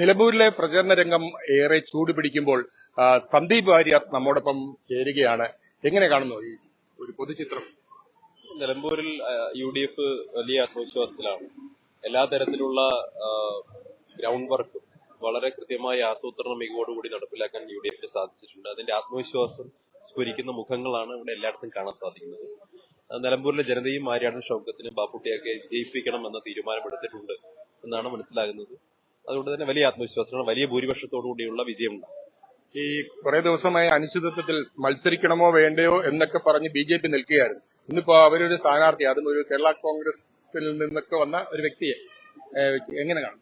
നിലമ്പൂരിലെ പ്രചരണ രംഗം ഏറെ ചൂടുപിടിക്കുമ്പോൾ സന്ദീപ് വാര്യർ നമ്മോടൊപ്പം ചേരുകയാണ്. എങ്ങനെ കാണുന്നു ഈ ഒരു പൊതുചിത്രം നിലമ്പൂരിൽ യു ഡി എഫ് വലിയ ആത്മവിശ്വാസത്തിലാണ്. എല്ലാ തരത്തിലുള്ള ഗ്രൗണ്ട് വർക്കും വളരെ കൃത്യമായ ആസൂത്രണ മികവോടുകൂടി നടപ്പിലാക്കാൻ യു ഡി എഫിന് സാധിച്ചിട്ടുണ്ട്. അതിന്റെ ആത്മവിശ്വാസം സ്ഫുരിക്കുന്ന മുഖങ്ങളാണ് ഇവിടെ എല്ലായിടത്തും കാണാൻ സാധിക്കുന്നത്. നിലമ്പൂരിലെ ജനതയും ആര്യാടൻ ഷൗക്കത്തിനും ബാപ്പുട്ടിയൊക്കെ ജയിപ്പിക്കണം എന്ന തീരുമാനമെടുത്തിട്ടുണ്ട് എന്നാണ് മനസ്സിലാകുന്നത്. അതുകൊണ്ട് തന്നെ വലിയ ആത്മവിശ്വാസമാണ് വലിയ ഭൂരിപക്ഷത്തോടു കൂടിയുള്ള വിജയമുണ്ടാകും. ഈ കുറെ ദിവസമായി അനിശ്ചിതത്വത്തിൽ മത്സരിക്കണമോ വേണ്ടയോ എന്നൊക്കെ പറഞ്ഞ് ബി ജെ പി നിൽക്കുകയായിരുന്നു. ഇന്നിപ്പോ അവരൊരു സ്ഥാനാർത്ഥി അതും ഒരു കേരള കോൺഗ്രസിൽ നിന്നൊക്കെ വന്ന ഒരു വ്യക്തിയെ എങ്ങനെ കാണും?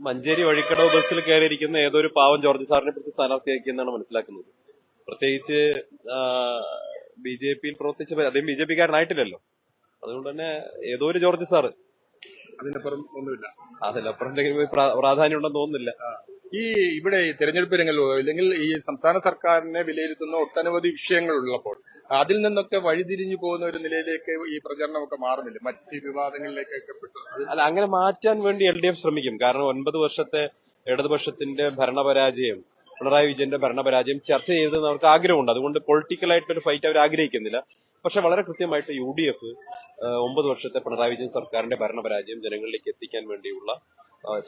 മഞ്ചേരി വഴിക്കടവ് ബസ്സിൽ കയറിയിരിക്കുന്ന ഏതോ ഒരു പാവം ജോർജ് സാറിനെ കുറിച്ച് സ്ഥാനാർത്ഥിയാക്കിയെന്നാണ് മനസ്സിലാക്കുന്നത്. പ്രത്യേകിച്ച് ബി ജെ പിയിൽ പ്രവർത്തിച്ച അദ്ദേഹം ബി ജെ പിക്കാരനായിട്ടില്ലല്ലോ അതുകൊണ്ട് തന്നെ ഏതോ ഒരു ജോർജ് സാറ് അതിനപ്പുറം ഒന്നുമില്ല. അതിലപ്പുറം എന്തെങ്കിലും പ്രാധാന്യമുണ്ടെന്ന് പ്രാധാന്യം ഉണ്ടെന്ന് തോന്നുന്നില്ല. ഈ ഇവിടെ തെരഞ്ഞെടുപ്പ് രംഗല്ലോ അല്ലെങ്കിൽ ഈ സംസ്ഥാന സർക്കാരിനെ വിലയിരുത്തുന്ന ഒട്ടനവധി വിഷയങ്ങൾ ഉള്ളപ്പോൾ അതിൽ നിന്നൊക്കെ വഴിതിരിഞ്ഞു പോകുന്ന ഒരു നിലയിലേക്ക് ഈ പ്രചരണമൊക്കെ മാറുന്നില്ല. മറ്റ് വിവാദങ്ങളിലേക്കൊക്കെ പെട്ടു. അല്ല അങ്ങനെ മാറ്റാൻ വേണ്ടി എൽ ഡി എഫ് ശ്രമിക്കും. കാരണം ഒൻപത് വർഷത്തെ ഇടതുപക്ഷത്തിന്റെ ഭരണപരാജയം പിണറായി വിജയന്റെ ഭരണപരാജയം ചർച്ച ചെയ്തതെന്ന് അവർക്ക് ആഗ്രഹമുണ്ട്. അതുകൊണ്ട് പൊളിറ്റിക്കലായിട്ടൊരു ഫൈറ്റ് അവർ ആഗ്രഹിക്കുന്നില്ല. പക്ഷെ വളരെ കൃത്യമായിട്ട് യു ഡി എഫ് ഒമ്പത് വർഷത്തെ പിണറായി വിജയൻ സർക്കാരിന്റെ ഭരണപരാജയം ജനങ്ങളിലേക്ക് എത്തിക്കാൻ വേണ്ടിയുള്ള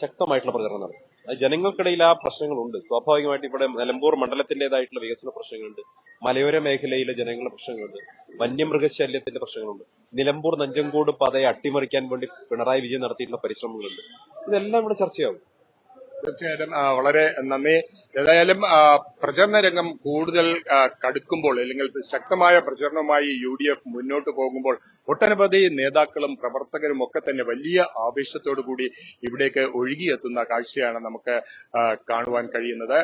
ശക്തമായിട്ടുള്ള പ്രചരണം നടത്തും. ജനങ്ങൾക്കിടയിൽ ആ പ്രശ്നങ്ങളുണ്ട്. സ്വാഭാവികമായിട്ട് ഇവിടെ നിലമ്പൂർ മണ്ഡലത്തിന്റേതായിട്ടുള്ള വികസന പ്രശ്നങ്ങളുണ്ട്. മലയോര മേഖലയിലെ ജനങ്ങളുടെ പ്രശ്നങ്ങളുണ്ട്. വന്യമൃഗശല്യത്തിന്റെ പ്രശ്നങ്ങളുണ്ട്. നിലമ്പൂർ നഞ്ചങ്കോട് പാതയെ അട്ടിമറിക്കാൻ വേണ്ടി പിണറായി വിജയൻ നടത്തിയിട്ടുള്ള പരിശ്രമങ്ങളുണ്ട്. ഇതെല്ലാം ഇവിടെ ചർച്ചയാവും. തീർച്ചയായിട്ടും വളരെ നന്ദി. ഏതായാലും പ്രചരണ രംഗം കൂടുതൽ കടുക്കുമ്പോൾ അല്ലെങ്കിൽ ശക്തമായ പ്രചരണവുമായി യു ഡി എഫ് മുന്നോട്ട് പോകുമ്പോൾ ഒട്ടനവധി നേതാക്കളും പ്രവർത്തകരും ഒക്കെ തന്നെ വലിയ ആവേശത്തോടു കൂടി ഇവിടേക്ക് ഒഴുകിയെത്തുന്ന കാഴ്ചയാണ് നമുക്ക് കാണുവാൻ കഴിയുന്നത്.